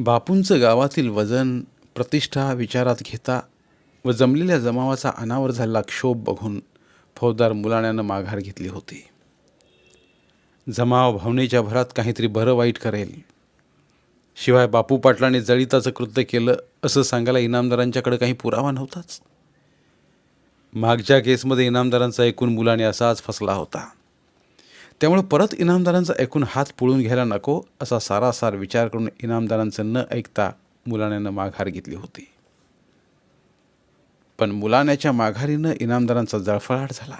बापूंचं गावातील वजन प्रतिष्ठा विचारात घेता व जमलेल्या जमावाचा अनावर झालेला क्षोभ बघून फौजदार मुलाण्यानं माघार घेतली होती. जमाव भावनेच्या भरात काहीतरी बरं वाईट करेल. शिवाय बापू पाटलाने जळिताचं कृत्य केलं असं सांगायला इनामदारांच्याकडे काही पुरावा नव्हताच. मागच्या केसमध्ये इनामदारांचा एकूण मुलाने असाच फसला होता. त्यामुळे परत इनामदारांचा ऐकून हात पुळून घ्यायला नको असा सारासार विचार करून इनामदारांचं न ऐकता मुलाण्यानं माघार घेतली होती. पण मुलाण्याच्या माघारीनं इनामदारांचा जळफळाट झाला.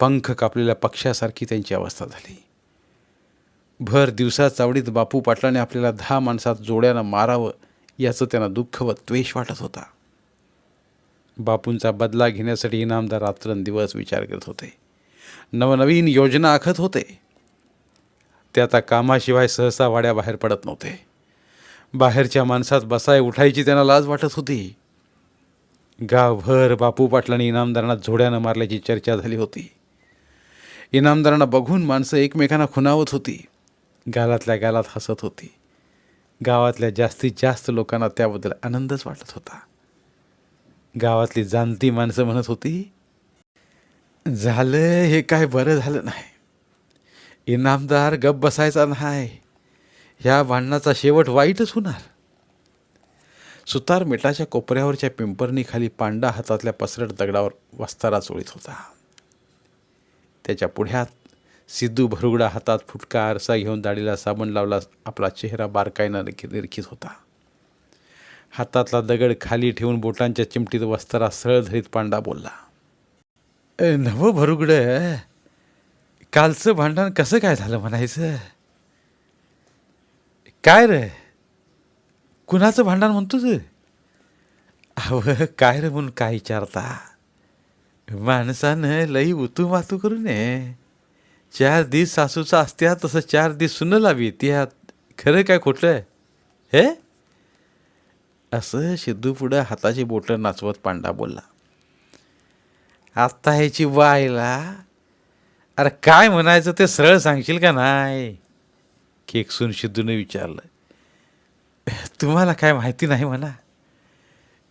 पंख कापलेल्या पक्ष्यासारखी त्यांची अवस्था झाली. भर दिवसा चावडीत बापू पाटलाने आपल्याला दहा माणसात जोड्यानं मारावं याचं त्यांना दुःख व द्वेष वाटत होता. बापूंचा बदला घेण्यासाठी इनामदार रात्रंदिवस विचार करत होते. नवनवीन योजना आखत होते. ते आता कामाशिवाय सहसा वाड्याबाहेर पडत नव्हते. बाहेरच्या माणसात बसाय उठायची त्यांना लाज वाटत होती. गावभर बापू पाटलांनी इनामदारांना झोड्यानं मारल्याची चर्चा झाली होती. इनामदारांना बघून माणसं एकमेकांना खुनावत होती. गालातल्या गालात हसत होती. गावातल्या जास्तीत जास्त लोकांना त्याबद्दल आनंदच वाटत होता. गावातली जाणती माणसं म्हणत होती झालं हे काय बरं झालं नाही. इनामदार गप बसायचा नाही. ह्या भांडणाचा शेवट वाईटच होणार. सुतार मिठाच्या कोपऱ्यावरच्या पिंपरणीखाली पांडा हातातल्या पसरट दगडावर वस्तारा चोळीत होता. त्याच्या पुढ्यात सिद्धू भरुगडा हातात फुटका आरसा घेऊन दाढीला साबण लावला आपला चेहरा बारकाईनं निरखित होता. हातातला दगड खाली ठेवून बोटांच्या चिमटीत वस्तारा सरळ धरीत पांडा बोलला नव भरुगड. कालचं भांडण कसं काय झालं म्हणायचं? काय रे? कुणाचं भांडण म्हणतोच अव काय रे म्हणून काय विचारता? माणसानं लई उतू मातू करू नये. चार दिस सासूचा असत्या तसं चार दिस सुनं लावी त्यात खरं काय खोटं? हे? असं सिद्धू पुढं हाताची बोटं नाचवत पांडा बोलला. आत्ता ह्याची बायला? अरे काय म्हणायचं ते सरळ सांगशील का नाही? केकसून सिद्धूने विचारलं. तुम्हाला काय माहिती नाही म्हणा.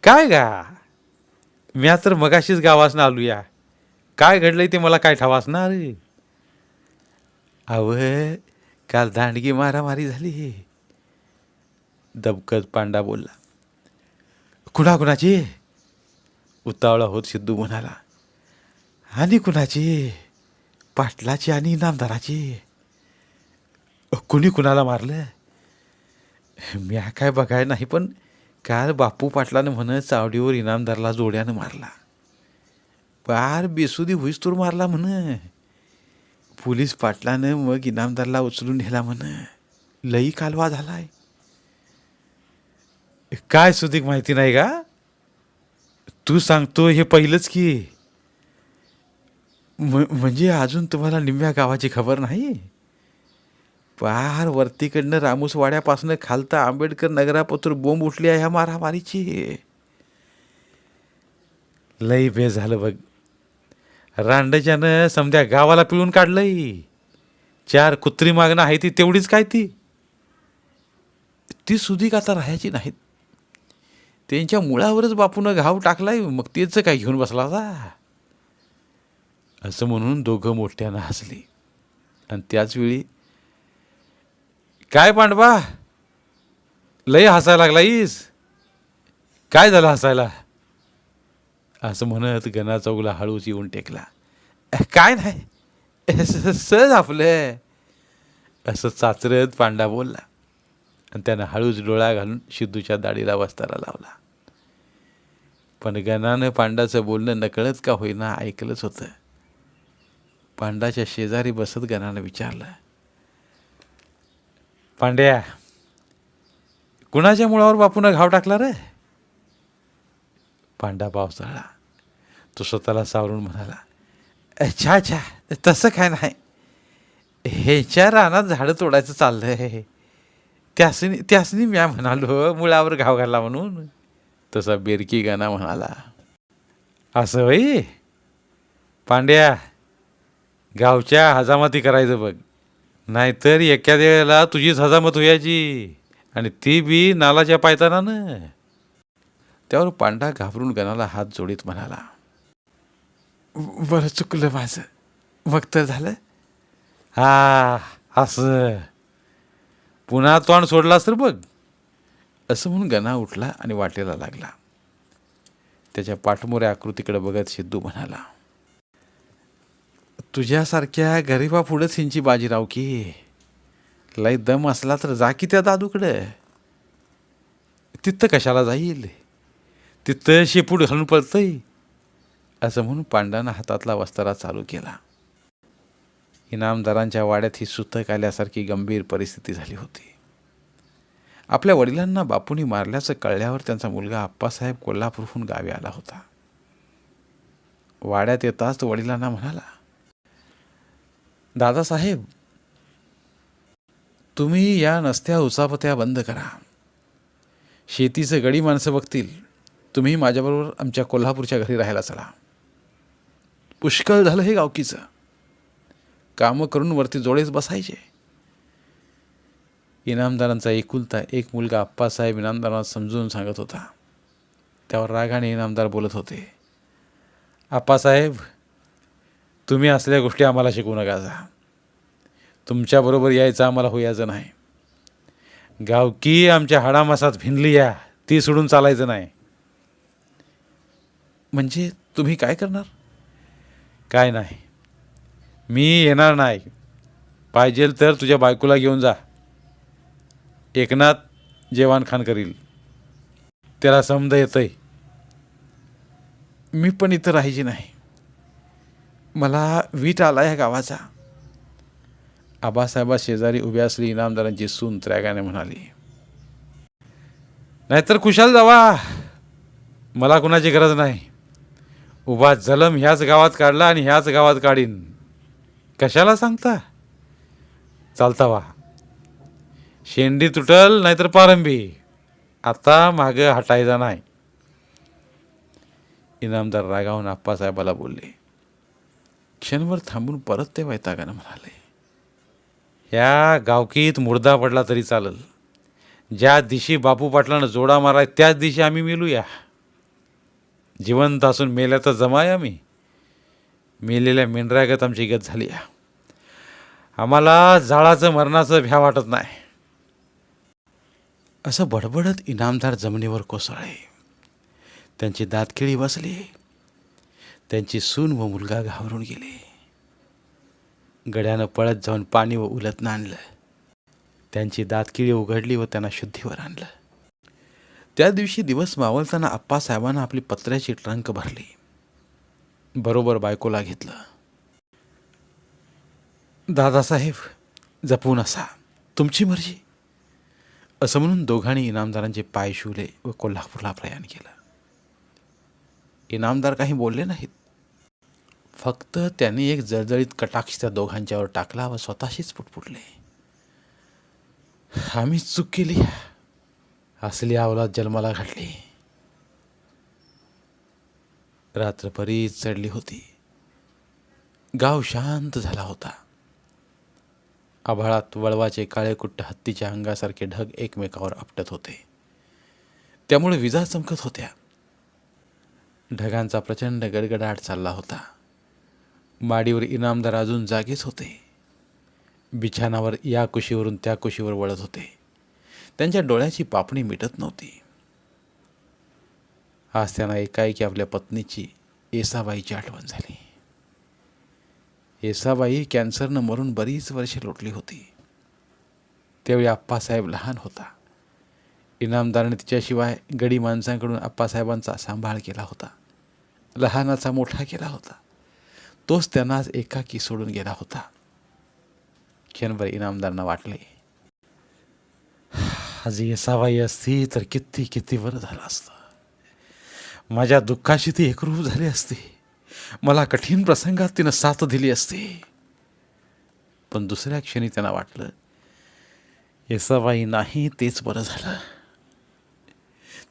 काय गा? म्या तर मगाशीच गावासनं आलो या काय घडलंय ते मला काय ठावासणार अव काल दांडगी मारामारी झाली. दबकत पांडा बोलला. कुणा कुणाची उतावळा होत सिद्धू म्हणाला. आणि कुणाची? पाटलाची आणि इनामदाराची कुणी कुणाला मारलं? मी काय बघाय नाही पण काल बापू पाटलानं म्हण चावडीवर इनामदारला जोड्यानं मारला. पार बेसुदी हुईस्तूर मारला म्हण. पोलीस पाटलानं मग इनामदारला उचलून नेला म्हण. लई कालवा झालाय. काय सुधीक माहिती नाही का? तू सांगतो हे पहिलंच की. म्हणजे अजून तुम्हाला निम्म्या गावाची खबर नाही? पार वरतीकडनं रामूसवाड्यापासून खालता आंबेडकर नगरापत्र बोंब उठली आहे ह्या मारामारीची. लई बे झालं बघ. रांडच्यानं समध्या गावाला पिळून काढलंय. चार कुत्री मागणं आहे ती तेवढीच काय ती? ती सुधीक आता राहायची नाहीत? त्यांच्या मुळावरच बापूनं घाव टाकलाय मग तेच काय घेऊन बसला होता? असं म्हणून दोघं मोठ्यानं हसली. आणि त्याचवेळी काय पांडवा? लय हसायला लागलाईस काय झालं हसायला? असं म्हणत गणा चौगला हळूच येऊन टेकला. काय नाही स- सहज आपलं असं चाचरत पांडा बोलला. आणि त्यानं हळूच डोळा घालून सिद्धूच्या दाढीला वस्तारा लावला. पण गणानं पांडाचं बोलणं नकळत का होईना ऐकलंच होतं. पांडाच्या शेजारी बसत गणानं विचारलं पांड्या कुणाच्या मुळावर बापूनं घाव टाकला रे? पांडा पावसाळा. तो स्वतःला सावरून म्हणाला अच्छा अच्छा तसं काय नाही. ह्याच्या रानात झाडं तोडायचं चाललंय. त्यासनी त्यासनी म्या म्हणालो मुळावर घाव घाला म्हणून. तसा बेरकी गाणा म्हणाला असं होई? पांड्या गावच्या हजामती करायचं बघ. नाहीतर एखाद्या वेळेला तुझीच हजामत होयाची. आणि ती बी नालाच्या पायतानानं. त्यावर पांडा घाबरून गणाला हात जोडीत म्हणाला बरं चुकलं माझं. मग तर झालं? हा असं. पुन्हा तोंड सोडलास तर बघ. असं म्हणून गणा उठला आणि वाटेला लागला. त्याच्या पाठमोऱ्या आकृतीकडे बघत सिद्धू म्हणाला तुझ्यासारख्या गरिबापुढं हिंची बाजीराव की. लय दम असला तर जा की त्या दादूकडं. तिथं कशाला जाईल? तिथं शेपूट घालून पळतंय. असं म्हणून पांडानं हातातला वस्तारा चालू केला. इनामदारांच्या वाड्यात ही सुतक आल्यासारखी गंभीर परिस्थिती झाली होती. आपल्या वडिलांना बापूंनी मारल्याचं कळल्यावर त्यांचा मुलगा आप्पासाहेब कोल्हापूरहून गावी आला होता. वाड्यात येताच तो वडिलांना म्हणाला दादासाहेब तुम्ही या नसत्या उचापत्या बंद करा. शेतीचं गडी माणसं बघतील. तुम्ही माझ्याबरोबर आमच्या कोल्हापूरच्या घरी राहायला चला. पुष्कळ झालं हे गावकीचं. कामं करून वरती जोडेच बसायचे. इनामदारांचा एकुलता एक मुलगा आप्पासाहेब इनामदारांना समजून सांगत होता. त्यावर रागाने इनामदार बोलत होते. आप्पासाहेब तुम्ही असल्या गोष्टी आम्हाला शिकवू नका जा. तुमच्याबरोबर यायचं आम्हाला होयाचं नाही. गावकी आमच्या हाडामासात भिनली या ती सोडून चालायचं नाही. म्हणजे तुम्ही काय करणार? काय नाही. मी येणार नाही. पाहिजे तर तुझ्या बायकोला घेऊन जा. एकनाथ जेवण खान करील. त्याला समज येतंय. मी पण इथं राहायची नाही. मला वीट आला या गावाचा. आबासाहेबा शेजारी उभी असली इनामदारांची सून त्रॅगाने म्हणाली नाहीतर खुशाल जावा. मला कुणाची गरज नाही. उभा जलम ह्याच गावात काढला आणि ह्याच गावात काढीन. कशाला सांगता? चालता वा. शेंडी तुटल नाहीतर पारंबी आता मागं हटायचा नाही. इनामदार रागावून आप्पासाहेबाला बोलले क्षणभर थांबून परत ते वैतागानं म्हणाले ह्या गावकीत मुर्दा पडला तरी चालल. ज्या दिशी बापू पाटलानं जोडा माराय त्याच दिशी आम्ही मिलूया. जिवंत असून मेल्या तर जमाय आम्ही. मेलेल्या मेंढरागत आमची गत झाली आम्हाला जाळाचं मरणाचं भ्या वाटत नाही. असं बडबडत इनामदार जमिनीवर कोसळले. त्यांची दातखिळी बसली. त्यांची सून व मुलगा घाबरून गेले. गड्यानं पळत जाऊन पाणी व उलतनं आणलं. त्यांची दातकिळी उघडली व त्यांना शुद्धीवर आणलं. त्या दिवशी दिवस मावळताना आप्पासाहेबांना आपली पत्र्याची ट्रंक भरली. बरोबर बायकोला घेतलं. दादासाहेब जपून असा तुमची मर्जी. असं म्हणून दोघांनी इनामदारांचे पाय शिवले व कोल्हापूरला प्रयाण केलं. इनामदार काही बोलले नाहीत. फक्त त्याने एक जळजळीत कटाक्ष त्या दोघांच्यावर टाकला व स्वतःशीच पुटपुटले. आम्ही चूक केली असली अवलाद जन्माला घातली. रात्र बरीच चढली होती. गाव शांत झाला होता. आभाळात वळवाचे काळेकुट्ट हत्तीच्या अंगासारखे ढग एकमेकावर आपटत होते. त्यामुळे विजा चमकत होत्या. ढगांचा प्रचंड गडगडाट चालला होता. माडीवर इनामदार अजून जागेच होते. बिछाणावर या कुशीवरून त्या कुशीवर वळत होते. त्यांच्या डोळ्याची पापणी मिटत नव्हती. आज त्यांना एकाएकी आपल्या पत्नीची येसाबाईची आठवण झाली. येसाबाई कॅन्सरनं मरून बरीच वर्षे लोटली होती. त्यावेळी आप्पासाहेब लहान होता. इनामदाराने तिच्याशिवाय गडी माणसांकडून आप्पासाहेबांचा सांभाळ केला होता. लहानाचा मोठा केला होता. तोच त्यांना एकाकी सोडून गेला होता. क्षणभर इनामदारांना वाटले. आज येसाबाई असती तर किती किती बरं झालं असतं. माझ्या दुःखाशी ती एकरूप झाली असती. मला कठीण प्रसंगात तिनं साथ दिली असती. पण दुसऱ्या क्षणी त्यांना वाटलं येसाबाई नाही तेच बरं झालं.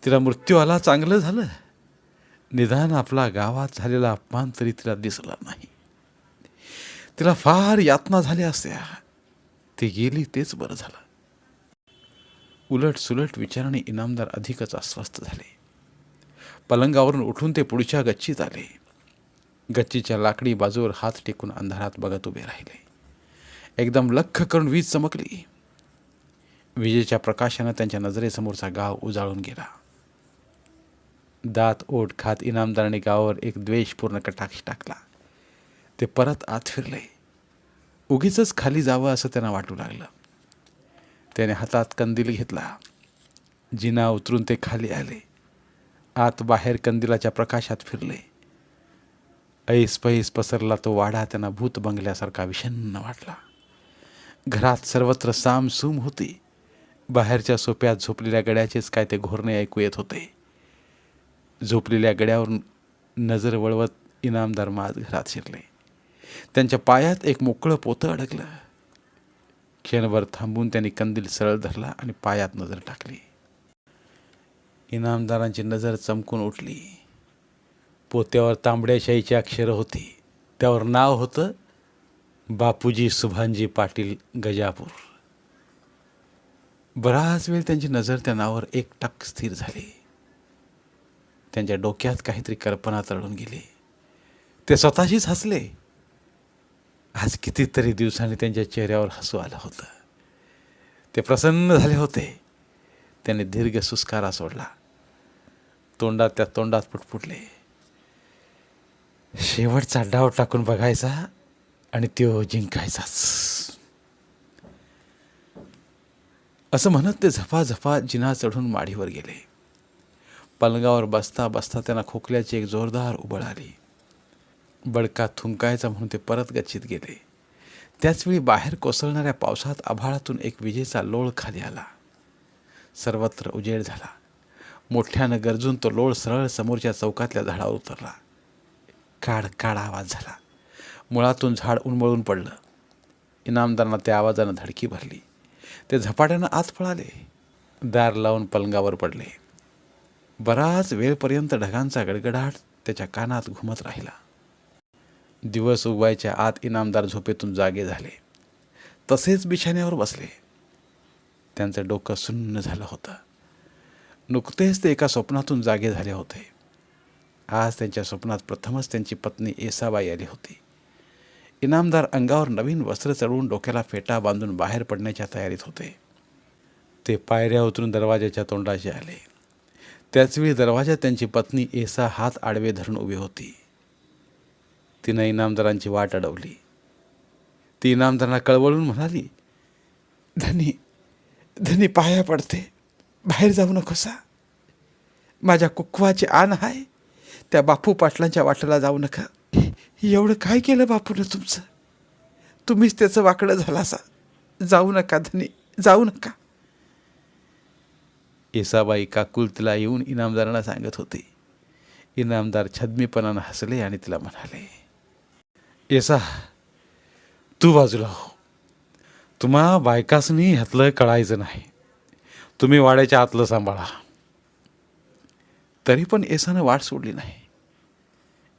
तिला मृत्यू आला चांगलं झालं. निदान आपला गावात झालेला अपमान तरी तिला दिसला नाही. तिला फार यातना झाल्या असत्या. ती गेली तेच बरं झालं. उलट सुलट विचाराने इनामदार अधिकच अस्वस्थ झाले. पलंगावरून उठून ते पुढच्या गच्चीत आले. गच्चीच्या लाकडी बाजूवर हात टेकून अंधारात बघत उभे राहिले. एकदम लख करून वीज चमकली. विजेच्या प्रकाशानं त्यांच्या नजरेसमोरचा गाव उजाळून गेला. दात ओठ खात इनामदाराने गावावर एक द्वेषपूर्ण कटाक्ष टाकला. ते परत आत फिरले. उगीच खाली जावं असं त्यांना वाटू लागलं. त्याने हातात कंदील घेतला. जिना उतरून ते खाली आले. आत बाहेर कंदिलाच्या प्रकाशात फिरले. ऐस पैस पसरला तो वाडा त्यांना भूत बंगल्यासारखा विषन्न वाटला. घरात सर्वत्र सामसूम होती. बाहेरच्या सोप्यात झोपलेल्या गड्याचेच काय ते घोरणे ऐकू येत होते. झोपलेल्या गड्यावर नजर वळवत इनामदार माज घरात शिरले. त्यांच्या पायात एक मोकळं पोतं अडकलं. क्षणभर थांबून त्यांनी कंदील सरळ धरला आणि पायात नजर टाकली. इनामदारांची नजर चमकून उठली. पोत्यावर तांबड्याशाहीची अक्षरं होती. त्यावर नाव होतं बापूजी सुभानजी पाटील गजापूर. बराच वेळ त्यांची नजर त्या नावावर एक टक स्थिर झाली. त्यांच्या डोक्यात काहीतरी कल्पना चढून गेली. ते स्वतःशीच हसले. आज कितीतरी दिवसांनी त्यांच्या चेहऱ्यावर हसू आलं होतं. ते प्रसन्न झाले होते. त्यांनी दीर्घ सुस्कारा सोडला. तोंडात त्या तोंडात पुटपुटले. शेवटचा डाव टाकून बघायचा आणि तो जिंकायचाच. असं म्हणत ते झपाझपा जिना चढून माडीवर गेले. पलंगावर बसता बसता त्यांना खोकल्याची एक जोरदार उबळ आली. बडका थुंकायचा म्हणून ते परत गच्चीत गेले. त्याचवेळी बाहेर कोसळणाऱ्या पावसात आभाळातून एक विजेचा लोळ खाली आला. सर्वत्र उजेड झाला. मोठ्यानं गरजून तो लोळ सरळ समोरच्या चौकातल्या झाडावर उतरला. काड काड आवाज झाला. मुळातून झाड उन्मळून पडलं. इनामदारांना त्या आवाजानं धडकी भरली. ते झपाट्यानं आत पळाले. दार लावून पलंगावर पडले. बराच वेळपर्यंत ढगांचा गडगडाट त्याच्या कानात घुमत राहिला. दिवस उगवायच्या आत इनामदार झोपेतून जागे झाले. तसेच बिछाण्यावर बसले. त्यांचं डोकं सुन्न झालं होतं. नुकतेच ते एका स्वप्नातून जागे झाले होते. आज त्यांच्या स्वप्नात प्रथमच त्यांची पत्नी एसाबाई आली होती. इनामदार अंगावर नवीन वस्त्र चढवून डोक्याला फेटा बांधून बाहेर पडण्याच्या तयारीत होते. ते पायऱ्या उतरून दरवाजाच्या तोंडाशी आले. त्याचवेळी दरवाजात त्यांची पत्नी एसा हात आडवे धरून उभी होती. तिनं इनामदारांची वाट अडवली. ती इनामदारांना कळवळून म्हणाली धनी धनी पाया पडते. बाहेर जाऊ नकोसा. माझ्या कुकवाचे आण आहे त्या बापू पाटलांच्या वाटेला जाऊ नका. एवढं काय केलं बापूनं तुमचं? तुम्हीच त्याचं वाकडं झाला असा जाऊ नका धनी जाऊ नका. येसाबाई काकुल तिला येऊन इनामदारांना सांगत होते. इनामदार छद्मीपणानं हसले आणि तिला म्हणाले येसा तू बाजूला हो. तुम्हा बायकासनी ह्यातलं कळायचं नाही. तुम्ही वाड्याच्या आतलं सांभाळा. तरी पण येसानं वाट सोडली नाही.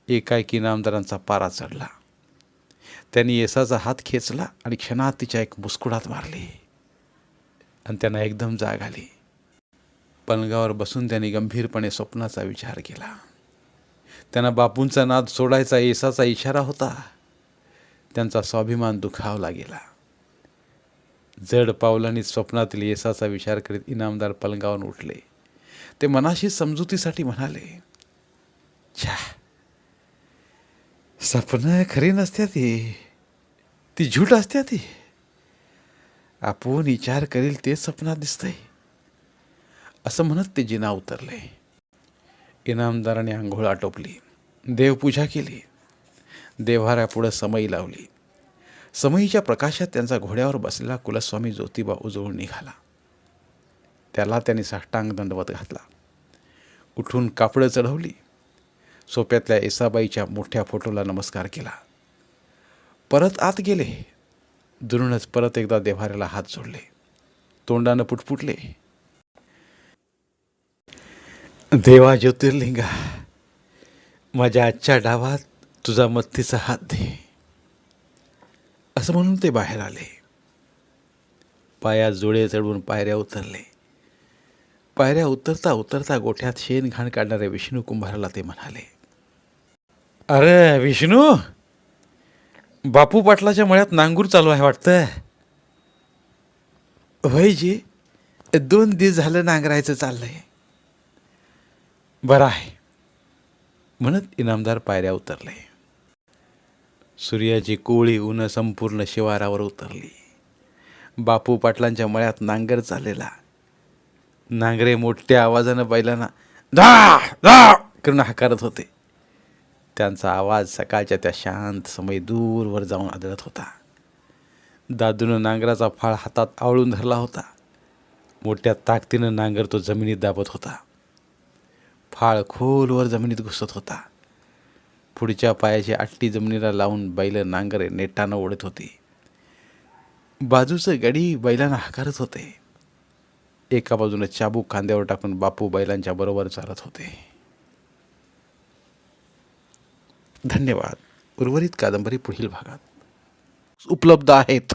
एकाएकी इनामदारांचा पारा चढला. त्यांनी येसाचा हात खेचला आणि क्षणात तिच्या एक मुस्कुडात मारली. आणि त्यांना एकदम जाग आली. पलंगावर बसून त्यांनी गंभीरपणे स्वप्नाचा विचार केला. त्यांना बापूंचा नाद सोडायचा येसाचा इशारा होता. त्यांचा स्वाभिमान दुखावला गेला. जड पावलांनी स्वप्नातील येसाचा विचार करीत इनामदार पलंगावरून उठले. ते मनाशी समजुतीसाठी म्हणाले छा स्वप्न खरी नसत्या ती. ती झूट असत्या ती. आपण विचार करील ते स्वप्नात दिसतंय. असं म्हणत ते जिना उतरले. इनामदाराने आंघोळ आटोपली. देवपूजा केली. देव्हाऱ्यापुढं समई लावली. समईच्या प्रकाशात त्यांचा घोड्यावर बसलेला कुलस्वामी ज्योतिबा उजळून निघाला. त्याला त्यांनी साष्टांग दंडवत घातला. उठून कापडं चढवली. सोप्यातल्या येसाबाईच्या मोठ्या फोटोला नमस्कार केला. परत आत गेले. दुरूनच परत एकदा देव्हाऱ्याला हात जोडले. तोंडानं पुटपुटले. देवा ज्योतिर्लिंगा माझ्या आजच्या डावात तुझा मत्तीचा हात दे. असं म्हणून ते बाहेर आले. पायात जुळे चढवून पायऱ्या उतरले. पायऱ्या उतरता उतरता गोठ्यात शेण घाण काढणाऱ्या विष्णू कुंभाराला ते म्हणाले अरे विष्णू बापू पाटलाच्या मळ्यात नांगूर चालू आहे वाटतं वय जी दोन दिवस झालं नांगरायचं चाललंय. बरं आहे. म्हणत इनामदार पायऱ्या उतरले. सूर्याची कोळी ऊन संपूर्ण शिवारावर उतरली. बापू पाटलांच्या मळ्यात नांगर चाललेला. नांगरे मोठ्या आवाजानं बैलांना धा धा करून हाकारत होते. त्यांचा आवाज सकाळच्या त्या शांत समय दूरवर जाऊन आदळत होता. दादूनं नांगराचा फाळ हातात आवळून धरला होता. मोठ्या ताकदीनं नांगर तो जमिनीत दाबत होता. फाळ खोलवर जमिनीत घुसत होता. पुढच्या पायाची आट्टी जमिनीला लावून बैल नांगरे नेटानं ओढत होती. बाजूचं गडी बैलांना हाकारत होते. एका बाजूनं चाबूक खांद्यावर टाकून बापू बैलांच्या बरोबर चालत होते. धन्यवाद. उर्वरित कादंबरी पुढील भागात. उपलब्ध आहेत.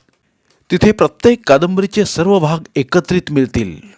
तिथे प्रत्येक कादंबरीचे सर्व भाग एकत्रित मिळतील.